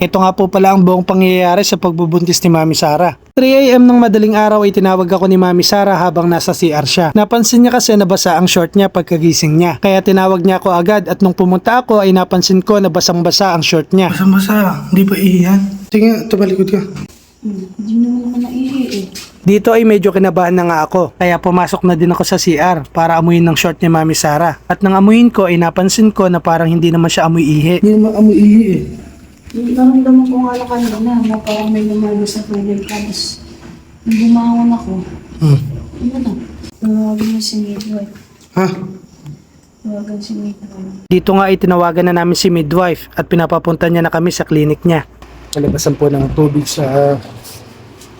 Ito nga po pala ang buong pangyayari sa pagbubuntis ni Mami Sara. 3am ng madaling araw ay tinawag ako ni Mami Sara habang nasa CR siya. Napansin niya kasi nabasa ang short niya pagkagising niya. Kaya tinawag niya ako agad at nung pumunta ako ay napansin ko na basang-basa ang short niya. Basa-basa, hindi pa iiyan. Sige, tumalikod ka. Hindi naman naman naihi eh. Dito ay medyo kinabahan na nga ako, kaya pumasok na din ako sa CR para amuyin ng short ni Mami Sara. At nang amuyin ko ay napansin ko na parang hindi naman siya amoy ihi. Hindi naman amoy ihi eh. Yung naramdaman ko nga lang kanina na parang may lumalabas sa toilet tapos nung bumangon ako, Hmm. ano na, tawagan niya si midwife. Ha? Tawagan si midwife. Dito nga ay tinawagan na namin si midwife at pinapapunta niya na kami sa klinik niya. Kalabasan po ng tubig sa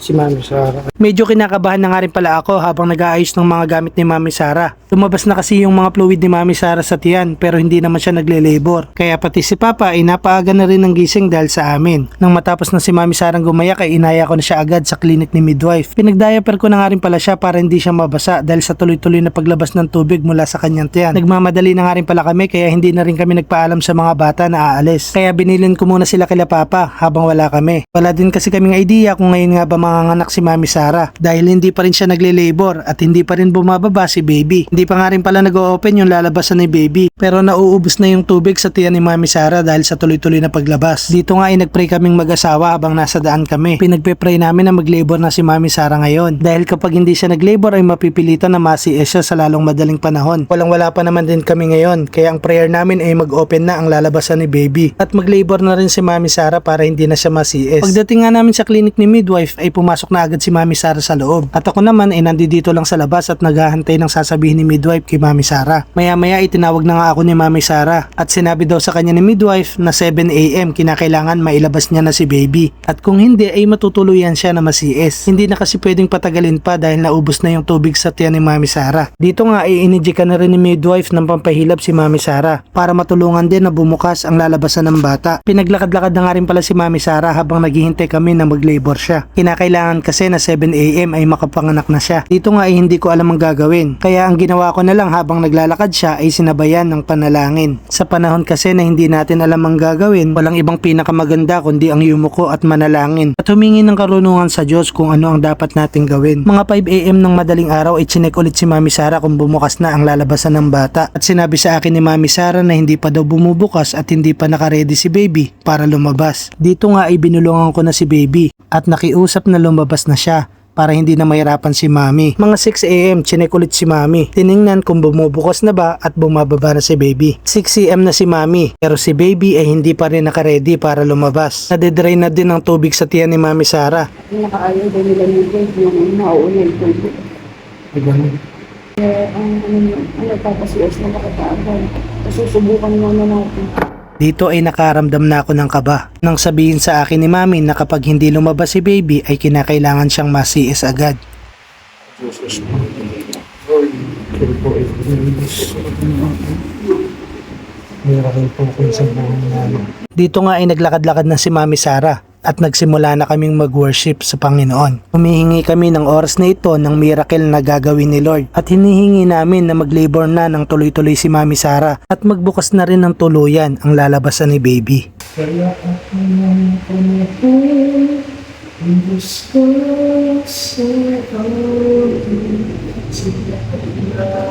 si Mami Sara. Medyo kinakabahan na nga rin pala ako habang nag-aayos ng mga gamit ni Mami Sara. Lumabas na kasi yung mga fluid ni Mami Sara sa tiyan pero hindi naman siya nagle-labor. Kaya pati si Papa ay napaaga na rin ng gising dahil sa amin. Nang matapos na si Mami Sarang gumayak ay inaya ko na siya agad sa klinik ni midwife. Pinagdiaper ko na nga rin pala siya para hindi siya mabasa dahil sa tuloy-tuloy na paglabas ng tubig mula sa kanyang tiyan. Nagmamadali na nga rin pala kami kaya hindi na rin kami nagpaalam sa mga bata na aalis. Kaya binilin ko muna sila kila Papa habang wala kami. Wala din kasi kaming idea kung ngayon nga ba manganganak si Mami Sara dahil hindi pa rin siya nagle-labor at hindi pa rin bumababa si baby. Hindi pa nga rin pala nag-open yung lalabasan ni baby pero nauubos na yung tubig sa tiyan ni Mami Sara dahil sa tuloy-tuloy na paglabas. Dito nga ay nagpray kaming mag-asawa habang nasa daan kami. Pinagpe-pray namin na mag-labor na si Mami Sara ngayon dahil kapag hindi siya nag-labor ay mapipilitan na masies siya sa lalong madaling panahon. Walang wala pa naman din kami ngayon kaya ang prayer namin ay mag-open na ang lalabasan ni baby at mag-labor na rin si Mami Sara para hindi na siya masies. Pagdating nga namin sa clinic ni midwife ay pumasok na agad si Mami Sara sa loob at ako naman ay nandito lang sa labas at naghahantay ng sasabihin ni midwife kay Mami Sara. Maya maya itinawag na nga ako ni Mami Sara at sinabi daw sa kanya ni midwife na 7am kinakailangan mailabas niya na si baby at kung hindi ay matutuluyan siya na masies. Hindi na kasi pwedeng patagalin pa dahil naubos na yung tubig sa tiyan ni Mami Sara. Dito nga ay inijika na rin ni midwife ng pampahilab si Mami Sara para matulungan din na bumukas ang lalabasan ng bata. Pinaglakad-lakad na nga rin pala si Mami Sara habang naghihintay kami na mag-labor siya. Kinakailangan kasi na 7am ay makapanganak na siya. Dito nga ay hindi ko alam ang gagawin. Kaya ang ginawa ko na lang habang naglalakad siya ay sinabayan ng panalangin. Sa panahon kasi na hindi natin alam ang gagawin, walang ibang pinakamaganda kundi ang yumuko at manalangin. At humingi ng karunungan sa Diyos kung ano ang dapat nating gawin. Mga 5am ng madaling araw ay chinek ulit si Mami Sara kung bumukas na ang lalabasan ng bata. At sinabi sa akin ni Mami Sara na hindi pa daw bumubukas at hindi pa nakaredy si baby para lumabas. Dito nga ay binulungan ko na si baby at nakiusap na lumabas na siya para hindi na mahirapan si mami. Mga 6am, chinek ulit si mami. Tiningnan kung bumubukas na ba at bumababa na si baby. 6am na si mami, pero si baby ay hindi pa rin nakaredy para lumabas. Nadedrain na din ang tubig sa tiyan ni mami Sara. Nakaayaw din nila midwife yung mauuna yung tubig. Ay, ganun. Kaya ang ano yung ano papasios na makataagal. Kasi subukan muna natin. Dito ay nakaramdam na ako ng kaba. Nang sabihin sa akin ni mami na kapag hindi lumabas si baby ay kinakailangan siyang masiis agad. Dito nga ay naglakad-lakad na si Mami Sara at nagsimula na kaming mag-worship sa Panginoon. Humihingi kami ng oras na ito ng miracle na gagawin ni Lord at hinihingi namin na mag-labor na ng tuloy-tuloy si Mami Sara at magbukas na rin ng tuluyan ang lalabasan ni baby. Kaya ako nang pumupo, gusto sa akin, sila ang Panginoon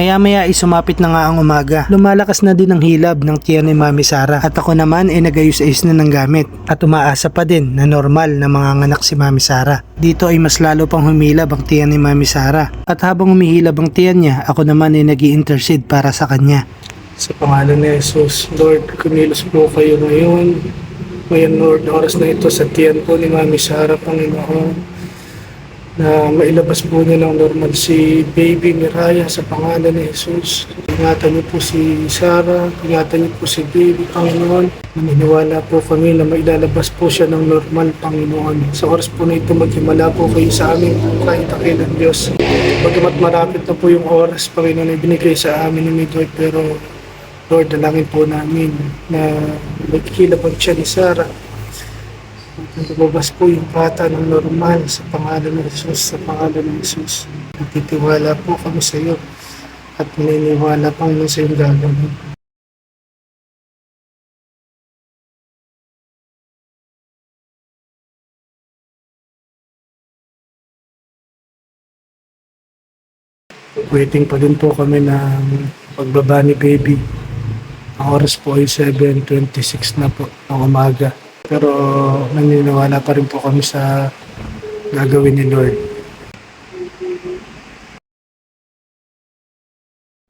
buhay Maya-maya ay sumapit na nga ang umaga. Lumalakas na din ang hilab ng tiyan ni Mami Sara at ako naman ay nagayos-ayos na ng gamit at umaasa pa din na normal na manganganak si Mami Sara. Dito ay mas lalo pang humilab ang tiyan ni Mami Sara at habang humihilab ang tiyan niya ako naman ay nag intercede para sa kanya. Sa pangalan ni Jesus, Lord, kumilos po kayo ngayon. Ngayon, Lord, oras na ito sa tiyan po ni Mami Sarah, Panginoon, na mailabas po niyo ng normal si baby Miraya sa pangalan ni Jesus. Ingatan niyo po si Sarah, ingatan niyo po si baby, Panginoon. Naniniwala po kami na mailalabas po siya ng normal, Panginoon. Sa oras po na ito, maghimala po kayo sa aming kahit ng Diyos. Bagamat malapit na po yung oras, Panginoon, na binigay sa amin ni Midwife, pero Lord, dalangin po namin na magkikilabag siya ni Sarah. Lumabas po yung bata ng normal sa pangalan ng Jesus, sa pangalan ng Jesus. Nagtitiwala po kami sa iyo at naniniwala pang sa iyong gagawin. Waiting pa din po kami ng pagbaba ni baby. Ang oras po ay 7.26 na po ng umaga. Pero naniniwala pa rin po kami sa gagawin ni Lord.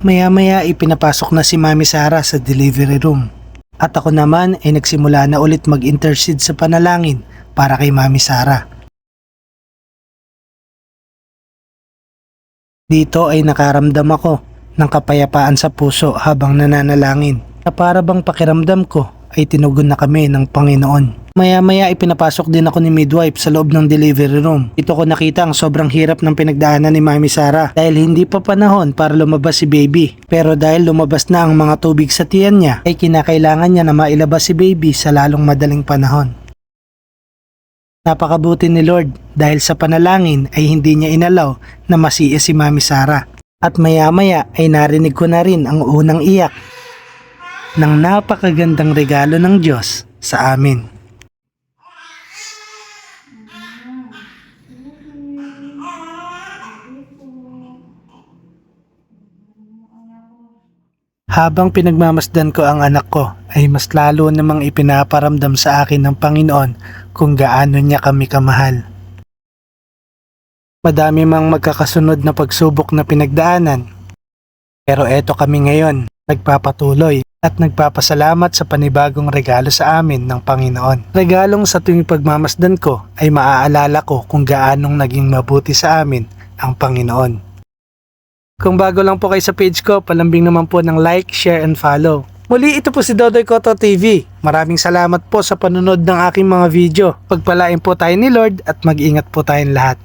Maya-maya ipinapasok na si Mami Sara sa delivery room. At ako naman ay nagsimula na ulit mag-intercede sa panalangin para kay Mami Sara. Dito ay nakaramdam ako ng kapayapaan sa puso habang nananalangin na para bang pakiramdam ko ay tinugon na kami ng Panginoon. Maya-maya ipinapasok din ako ni midwife sa loob ng delivery room. Ito ko nakita ang sobrang hirap ng pinagdaanan ni Mami Sara dahil hindi pa panahon para lumabas si baby. Pero dahil lumabas na ang mga tubig sa tiyan niya ay kinakailangan niya na mailabas si baby sa lalong madaling panahon. Napakabuti ni Lord dahil sa panalangin ay hindi niya inalaw na masiya si Mami Sara. At maya-maya ay narinig ko na rin ang unang iyak ng napakagandang regalo ng Diyos sa amin. Habang pinagmamasdan ko ang anak ko, ay mas lalo namang ipinaparamdam sa akin ng Panginoon kung gaano niya kami kamahal. Madami mang magkakasunod na pagsubok na pinagdaanan. Pero eto kami ngayon, nagpapatuloy at nagpapasalamat sa panibagong regalo sa amin ng Panginoon. Regalong sa tuwing pagmamasdan ko ay maaalala ko kung gaanong naging mabuti sa amin ang Panginoon. Kung bago lang po kayo sa page ko, palambing naman po ng like, share, and follow. Muli ito po si Dodoy Koto TV. Maraming salamat po sa panunod ng aking mga video. Pagpalain po tayo ni Lord at mag-ingat po tayong lahat.